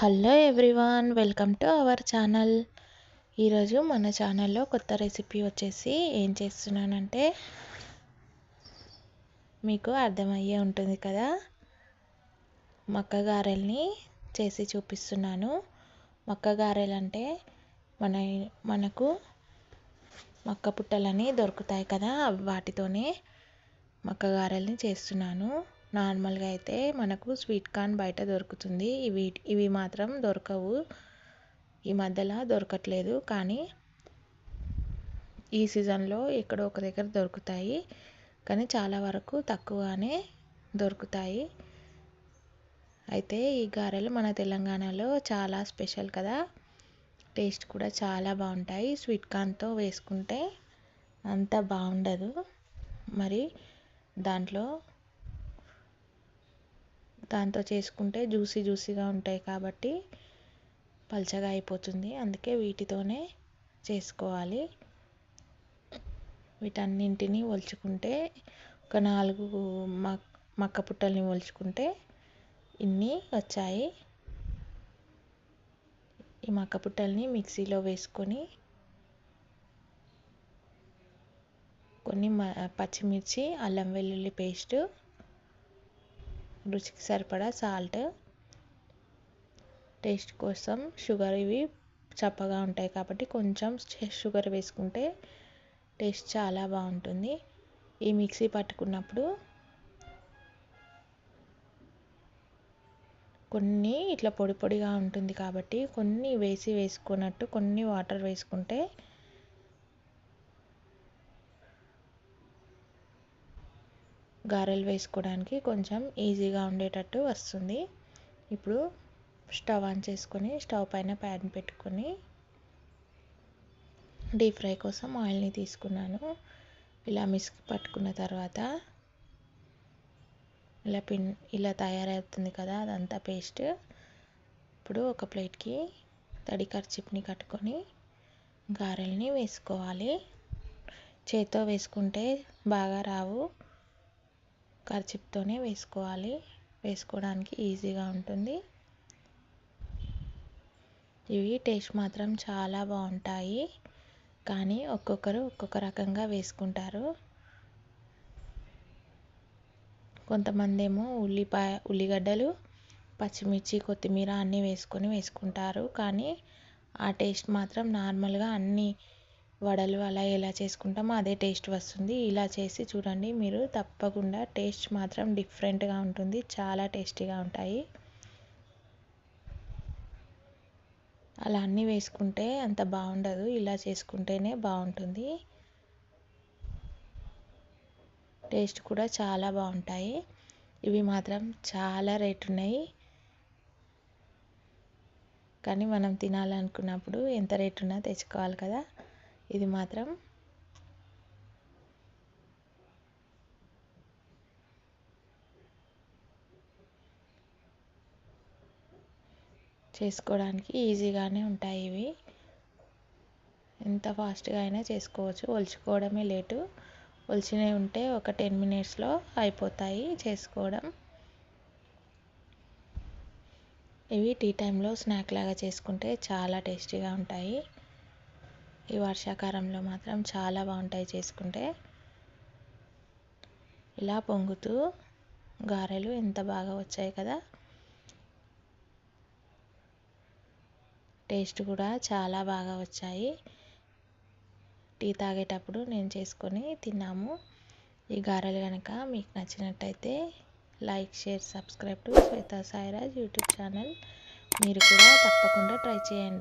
Hello everyone welcome to our channel. ఈరోజు మన ఛానల్లో కొత్త రెసిపీ వచ్చేసి ఏం చేస్తున్నానంటే మీకు అర్థమయ్యే ఉంటుంది కదా? మక్క గారెల్ని చేసి చూపిస్తున్నాను. మక్క గారెలు అంటే మన మనకు మక్క పుట్టలని దొరుకుతాయి కదా వాటితోనే మక్క గారెల్ని చేస్తున్నాను. నార్మల్గా అయితే మనకు స్వీట్ కార్న్ బయట దొరుకుతుంది. ఇవి ఇవి మాత్రం దొరకవు. ఈ మధ్యలో దొరకట్లేదు కానీ ఈ సీజన్లో ఎక్కడో ఒక దగ్గర దొరుకుతాయి. కానీ చాలా వరకు తక్కువనే దొరుకుతాయి. అయితే ఈ గారెలు మన తెలంగాణలో చాలా స్పెషల్ కదా. టేస్ట్ కూడా చాలా బాగుంటాయి. స్వీట్ కార్న్తో వేసుకుంటే అంత బాగుండదు. మరి దాంట్లో దాంతో చేసుకుంటే జ్యూసీ జ్యూసీగా ఉంటాయి కాబట్టి పల్చగా అయిపోతుంది. అందుకే వీటితోనే చేసుకోవాలి. వీటన్నింటినీ ఒలుచుకుంటే ఒక నాలుగు మక్క పుట్టల్ని ఒలుచుకుంటే ఇన్ని వచ్చాయి. ఈ మక్క పుట్టల్ని మిక్సీలో వేసుకొని కొన్ని పచ్చిమిర్చి అల్లం వెల్లుల్లి పేస్ట్ రుచికి సరిపడా సాల్ట్ టేస్ట్ కోసం షుగర్ ఇవి చప్పగా ఉంటాయి కాబట్టి కొంచెం షుగర్ వేసుకుంటే టేస్ట్ చాలా బాగుంటుంది. ఈ మిక్సీ పట్టుకున్నప్పుడు కొన్ని ఇట్లా పొడి పొడిగా ఉంటుంది కాబట్టి కొన్ని వేసి వేసుకున్నట్టు కొన్ని వాటర్ వేసుకుంటే గారెలు వేసుకోవడానికి కొంచెం ఈజీగా ఉండేటట్టు వస్తుంది. ఇప్పుడు స్టవ్ ఆన్ చేసుకొని స్టవ్ పైన ప్యాన్ పెట్టుకొని డీప్ ఫ్రై కోసం ఆయిల్ని తీసుకున్నాను. ఇలా మిస్క్ పట్టుకున్న తర్వాత ఇలా పిన్ ఇలా తయారవుతుంది కదా అదంతా పేస్ట్. ఇప్పుడు ఒక ప్లేట్కి తడి కర్చిప్ని కట్టుకొని గారెల్ని వేసుకోవాలి. చేత్తో వేసుకుంటే బాగా రావు. కర్చిప్తోనే వేసుకోవాలి. వేసుకోవడానికి ఈజీగా ఉంటుంది. ఇవి టేస్ట్ మాత్రం చాలా బాగుంటాయి. కానీ ఒక్కొక్కరు ఒక్కొక్క రకంగా వేసుకుంటారు. కొంతమంది ఏమో ఉల్లిపాయ ఉల్లిగడ్డలు పచ్చిమిర్చి కొత్తిమీర అన్నీ వేసుకొని వేసుకుంటారు. కానీ ఆ టేస్ట్ మాత్రం నార్మల్గా అన్నీ వడలు అలా ఎలా చేసుకుంటామో అదే టేస్ట్ వస్తుంది. ఇలా చేసి చూడండి మీరు. తప్పకుండా టేస్ట్ మాత్రం డిఫరెంట్గా ఉంటుంది. చాలా టేస్టీగా ఉంటాయి. అలా అన్నీ వేసుకుంటే అంత బాగుండదు. ఇలా చేసుకుంటేనే బాగుంటుంది. టేస్ట్ కూడా చాలా బాగుంటాయి. ఇవి మాత్రం చాలా రేట్ ఉన్నాయి. కానీ మనం తినాలనుకున్నప్పుడు ఎంత రేట్ ఉన్నా తెచ్చుకోవాలి కదా. ఇది మాత్రం. చేసుకోవడానికి ఈజీగానే ఉంటాయి ఇవి. ఎంత ఫాస్ట్గా అయినా చేసుకోవచ్చు. ఒలుచుకోవడమే లేటు. ఒలిచినవి ఉంటే ఒక టెన్ మినిట్స్లో అయిపోతాయి చేసుకోవడం. ఇవి టీ టైంలో స్నాక్ లాగా చేసుకుంటే చాలా టేస్టీగా ఉంటాయి. ఈ వర్షాకాలంలో మాత్రం చాలా బాగుంటాయి చేసుకుంటే. ఇలా పొంగుతూ గారెలు ఎంత బాగా వచ్చాయి కదా. టేస్ట్ కూడా చాలా బాగా వచ్చాయి. టీ తాగేటప్పుడు నేను చేసుకొని తిన్నాము. ఈ గారెలు కనుక మీకు నచ్చినట్టయితే like share subscribe to Shweta Sairaj YouTube channel. మీరు కూడా తప్పకుండా ట్రై చేయండి.